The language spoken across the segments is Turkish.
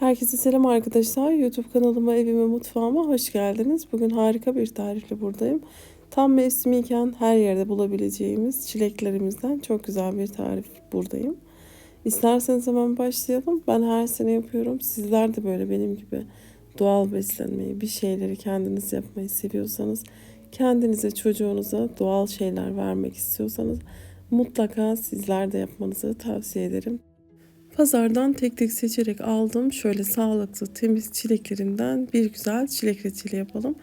Herkese selam arkadaşlar. YouTube kanalıma, evime, mutfağıma hoş geldiniz. Bugün harika bir tarifle buradayım. Tam mevsimiyken her yerde bulabileceğimiz çileklerimizden çok güzel bir tarif buradayım. İsterseniz hemen başlayalım. Ben her sene yapıyorum. Sizler de böyle benim gibi doğal beslenmeyi, bir şeyleri kendiniz yapmayı seviyorsanız, kendinize, çocuğunuza doğal şeyler vermek istiyorsanız mutlaka sizler de yapmanızı tavsiye ederim. Pazardan tek tek seçerek aldım. Şöyle sağlıklı, temiz çileklerimden bir güzel çilek reçeli yapalım.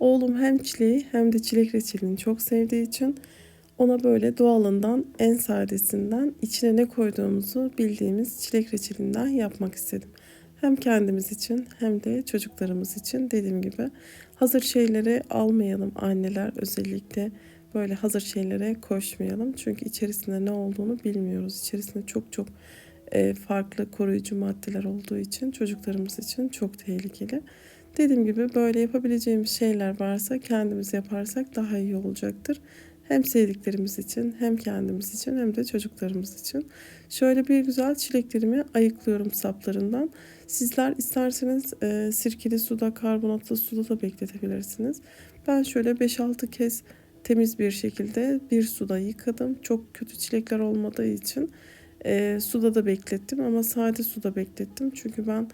Oğlum hem çileği hem de çilek reçelini çok sevdiği için ona böyle doğalından, en sadesinden, içine ne koyduğumuzu bildiğimiz çilek reçelinden yapmak istedim. Hem kendimiz için hem de çocuklarımız için dediğim gibi hazır şeyleri almayalım anneler özellikle böyle hazır şeylere koşmayalım. Çünkü içerisinde ne olduğunu bilmiyoruz. İçerisinde çok çok farklı koruyucu maddeler olduğu için çocuklarımız için çok tehlikeli. Dediğim gibi böyle yapabileceğimiz şeyler varsa kendimiz yaparsak daha iyi olacaktır. Hem sevdiklerimiz için hem kendimiz için hem de çocuklarımız için. Şöyle bir güzel çileklerimi ayıklıyorum saplarından. Sizler isterseniz e, sirkeli suda, karbonatlı suda da bekletebilirsiniz. Ben şöyle 5-6 kez temiz bir şekilde bir suda yıkadım. Çok kötü çilekler olmadığı için e, suda da beklettim ama sade suda beklettim. Çünkü ben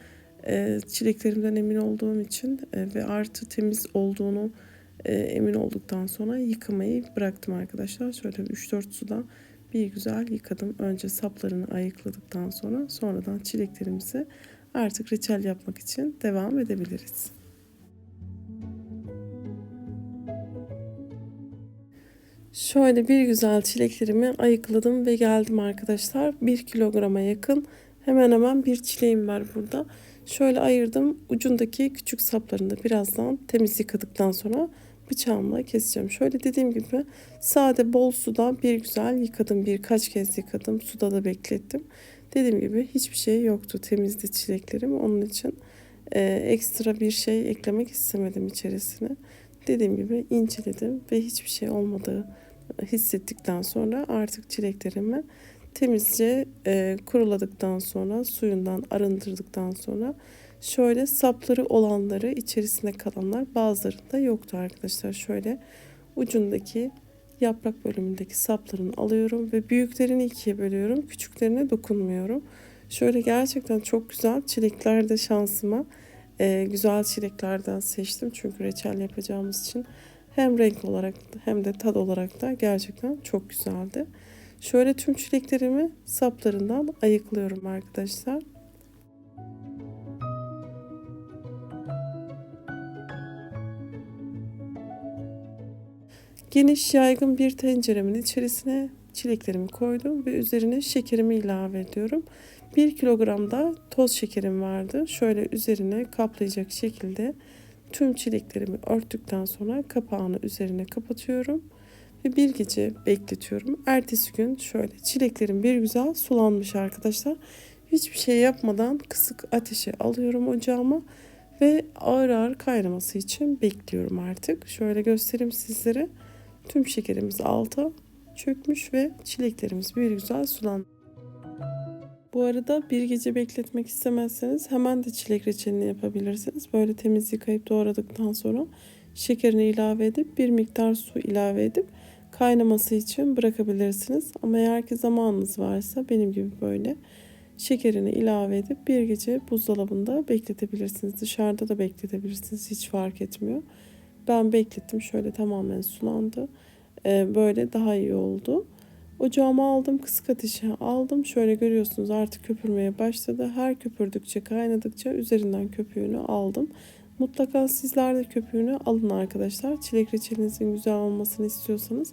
e, çileklerimden emin olduğum için e, ve artı temiz olduğunu e, emin olduktan sonra yıkamayı bıraktım arkadaşlar. Şöyle 3-4 suda bir güzel yıkadım. Önce saplarını ayıkladıktan sonra sonradan çileklerimizi artık reçel yapmak için devam edebiliriz. Şöyle bir güzel çileklerimi ayıkladım ve geldim arkadaşlar. 1 kilograma yakın hemen hemen bir çileğim var burada. Şöyle ayırdım. Ucundaki küçük saplarını da birazdan temiz yıkadıktan sonra bıçağımla keseceğim. Şöyle dediğim gibi sade bol suda bir güzel yıkadım. Birkaç kez yıkadım. Suda da beklettim. Dediğim gibi hiçbir şey yoktu. Temizdi çileklerim. Onun için e, ekstra bir şey eklemek istemedim içerisine. Dediğim gibi inceledim ve hiçbir şey olmadığı hissettikten sonra artık çileklerimi temizce e, kuruladıktan sonra suyundan arındırdıktan sonra şöyle sapları olanları içerisinde kalanlar bazılarında yoktu arkadaşlar. Şöyle ucundaki yaprak bölümündeki saplarını alıyorum ve büyüklerini ikiye bölüyorum. Küçüklerine dokunmuyorum. Şöyle gerçekten çok güzel çilekler de şansıma e, güzel çileklerden seçtim. Çünkü reçel yapacağımız için hem renk olarak hem de tad olarak da gerçekten çok güzeldi. Şöyle tüm çileklerimi saplarından ayıklıyorum arkadaşlar. Geniş yaygın bir tenceremin içerisine çileklerimi koydum ve üzerine şekerimi ilave ediyorum. 1 kilogram da toz şekerim vardı. Şöyle üzerine kaplayacak şekilde tüm çileklerimi örttükten sonra kapağını üzerine kapatıyorum ve bir gece bekletiyorum. Ertesi gün şöyle çileklerim bir güzel sulanmış arkadaşlar. Hiçbir şey yapmadan kısık ateşe alıyorum ocağıma ve ağır ağır kaynaması için bekliyorum artık. Şöyle göstereyim sizlere. Tüm şekerimiz alta çökmüş ve çileklerimiz bir güzel sulandı. Bu arada bir gece bekletmek istemezseniz hemen de çilek reçelini yapabilirsiniz. Böyle temiz yıkayıp doğradıktan sonra şekerini ilave edip bir miktar su ilave edip kaynaması için bırakabilirsiniz. Ama eğer ki zamanınız varsa benim gibi böyle şekerini ilave edip bir gece buzdolabında bekletebilirsiniz. Dışarıda da bekletebilirsiniz. Hiç fark etmiyor. Ben beklettim. Şöyle tamamen sulandı. Ee, böyle daha iyi oldu. Ocağıma aldım kısık ateşe aldım. Şöyle görüyorsunuz artık köpürmeye başladı. Her köpürdükçe kaynadıkça üzerinden köpüğünü aldım. Mutlaka sizler de köpüğünü alın arkadaşlar. Çilek reçelinizin güzel olmasını istiyorsanız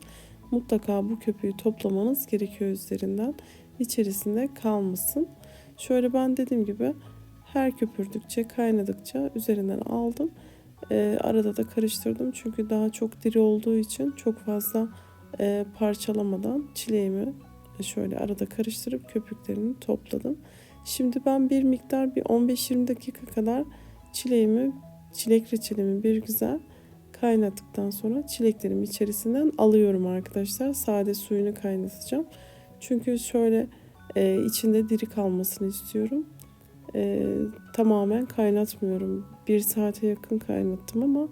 mutlaka bu köpüğü toplamanız gerekiyor üzerinden. İçerisinde kalmasın. Şöyle ben dediğim gibi her köpürdükçe kaynadıkça üzerinden aldım. Ee, arada da karıştırdım çünkü daha çok diri olduğu için çok fazla e, parçalamadan çileğimi şöyle arada karıştırıp köpüklerini topladım. Şimdi ben bir miktar bir 15-20 dakika kadar çileğimi, çilek reçelimi bir güzel kaynattıktan sonra çileklerimi içerisinden alıyorum arkadaşlar. Sade suyunu kaynatacağım. Çünkü şöyle e, içinde diri kalmasını istiyorum. E, tamamen kaynatmıyorum. Bir saate yakın kaynattım ama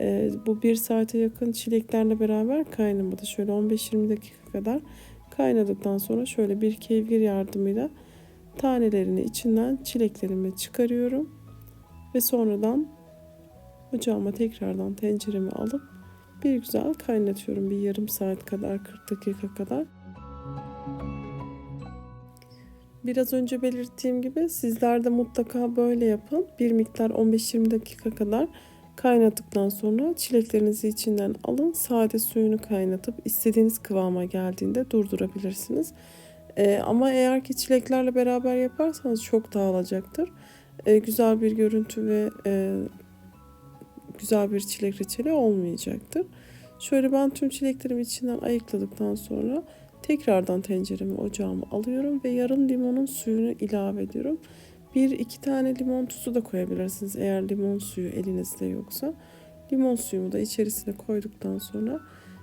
e, bu bir saate yakın çileklerle beraber kaynamadı. Şöyle 15-20 dakika kadar kaynadıktan sonra şöyle bir kevgir yardımıyla tanelerini içinden çileklerimi çıkarıyorum. Ve sonradan ocağıma tekrardan tenceremi alıp bir güzel kaynatıyorum. Bir yarım saat kadar 40 dakika kadar. Biraz önce belirttiğim gibi sizler de mutlaka böyle yapın. Bir miktar 15-20 dakika kadar kaynattıktan sonra çileklerinizi içinden alın. Sade suyunu kaynatıp istediğiniz kıvama geldiğinde durdurabilirsiniz. Ee, ama eğer ki çileklerle beraber yaparsanız çok dağılacaktır. Ee, güzel bir görüntü ve e, güzel bir çilek reçeli olmayacaktır. Şöyle ben tüm çileklerimi içinden ayıkladıktan sonra tekrardan tenceremi ocağıma alıyorum ve yarım limonun suyunu ilave ediyorum. Bir iki tane limon tuzu da koyabilirsiniz eğer limon suyu elinizde yoksa. Limon suyumu da içerisine koyduktan sonra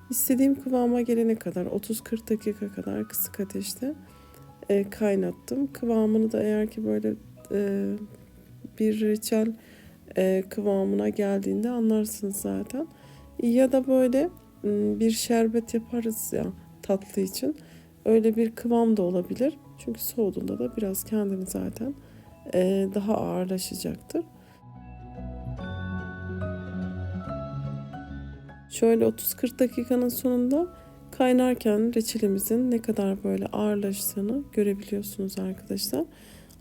istediğim kıvama gelene kadar 30-40 dakika kadar kısık ateşte e, kaynattım. Kıvamını da eğer ki böyle e, bir reçel e, kıvamına geldiğinde anlarsınız zaten. Ya da böyle bir şerbet yaparız ya tatlı için. Öyle bir kıvam da olabilir. Çünkü soğuduğunda da biraz kendini zaten daha ağırlaşacaktır. Şöyle 30-40 dakikanın sonunda kaynarken reçelimizin ne kadar böyle ağırlaştığını görebiliyorsunuz arkadaşlar.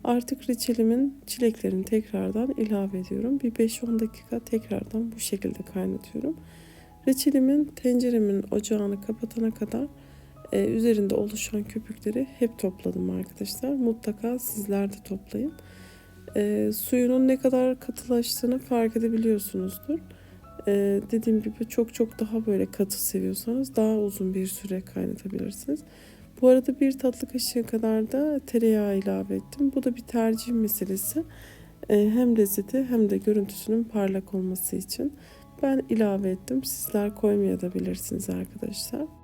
Artık reçelimin çileklerini tekrardan ilave ediyorum. Bir 5-10 dakika tekrardan bu şekilde kaynatıyorum. Reçelimin tenceremin ocağını kapatana kadar e, üzerinde oluşan köpükleri hep topladım arkadaşlar. Mutlaka sizler de toplayın. E, suyunun ne kadar katılaştığını fark edebiliyorsunuzdur. E, dediğim gibi çok çok daha böyle katı seviyorsanız daha uzun bir süre kaynatabilirsiniz. Bu arada bir tatlı kaşığı kadar da tereyağı ilave ettim. Bu da bir tercih meselesi. E, hem lezzeti hem de görüntüsünün parlak olması için ben ilave ettim. Sizler koymayabilirsiniz arkadaşlar.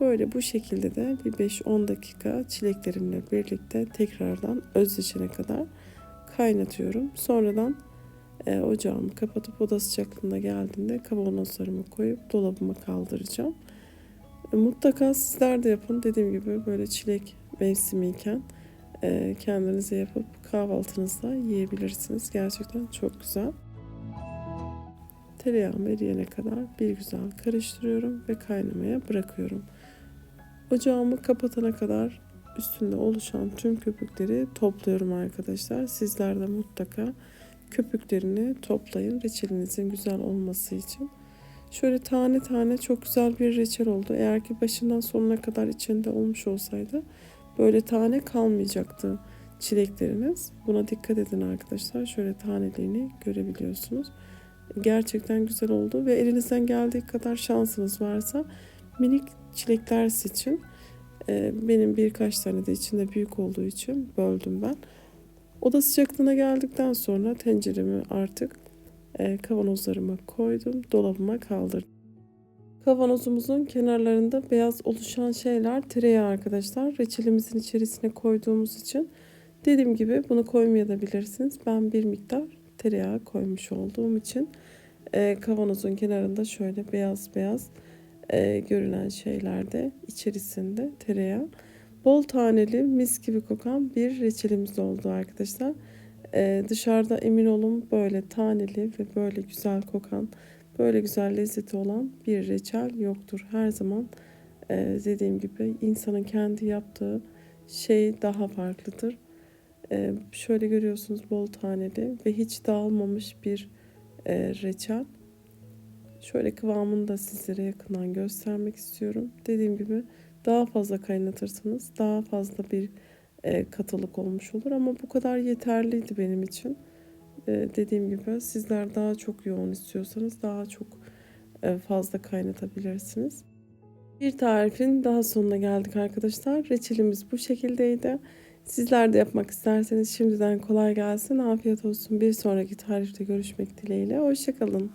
Böyle bu şekilde de bir 5-10 dakika çileklerimle birlikte tekrardan özleşene kadar kaynatıyorum. Sonradan e, ocağımı kapatıp oda sıcaklığında geldiğinde kavanozlarımı koyup dolabıma kaldıracağım. E, mutlaka sizler de yapın. Dediğim gibi böyle çilek mevsimiyken e, kendinize yapıp kahvaltınızda yiyebilirsiniz. Gerçekten çok güzel. Tereyağım eriyene kadar bir güzel karıştırıyorum ve kaynamaya bırakıyorum. Ocağımı kapatana kadar üstünde oluşan tüm köpükleri topluyorum arkadaşlar. Sizler de mutlaka köpüklerini toplayın reçelinizin güzel olması için. Şöyle tane tane çok güzel bir reçel oldu. Eğer ki başından sonuna kadar içinde olmuş olsaydı böyle tane kalmayacaktı çilekleriniz. Buna dikkat edin arkadaşlar. Şöyle tanelerini görebiliyorsunuz. Gerçekten güzel oldu ve elinizden geldiği kadar şansınız varsa minik çilekler seçin. Ee, benim birkaç tane de içinde büyük olduğu için böldüm ben. Oda sıcaklığına geldikten sonra tenceremi artık e, kavanozlarıma koydum. Dolabıma kaldırdım. Kavanozumuzun kenarlarında beyaz oluşan şeyler tereyağı arkadaşlar. Reçelimizin içerisine koyduğumuz için dediğim gibi bunu koymayabilirsiniz. Ben bir miktar tereyağı koymuş olduğum için e, kavanozun kenarında şöyle beyaz beyaz e, görünen şeylerde içerisinde tereyağı. Bol taneli mis gibi kokan bir reçelimiz oldu arkadaşlar. E, dışarıda emin olun böyle taneli ve böyle güzel kokan, böyle güzel lezzeti olan bir reçel yoktur. Her zaman e, dediğim gibi insanın kendi yaptığı şey daha farklıdır. E, şöyle görüyorsunuz bol taneli ve hiç dağılmamış bir e, reçel. Şöyle kıvamını da sizlere yakından göstermek istiyorum. Dediğim gibi daha fazla kaynatırsanız daha fazla bir e, katılık olmuş olur ama bu kadar yeterliydi benim için. E, dediğim gibi sizler daha çok yoğun istiyorsanız daha çok e, fazla kaynatabilirsiniz. Bir tarifin daha sonuna geldik arkadaşlar. Reçelimiz bu şekildeydi. Sizler de yapmak isterseniz şimdiden kolay gelsin. Afiyet olsun. Bir sonraki tarifte görüşmek dileğiyle. Hoşçakalın.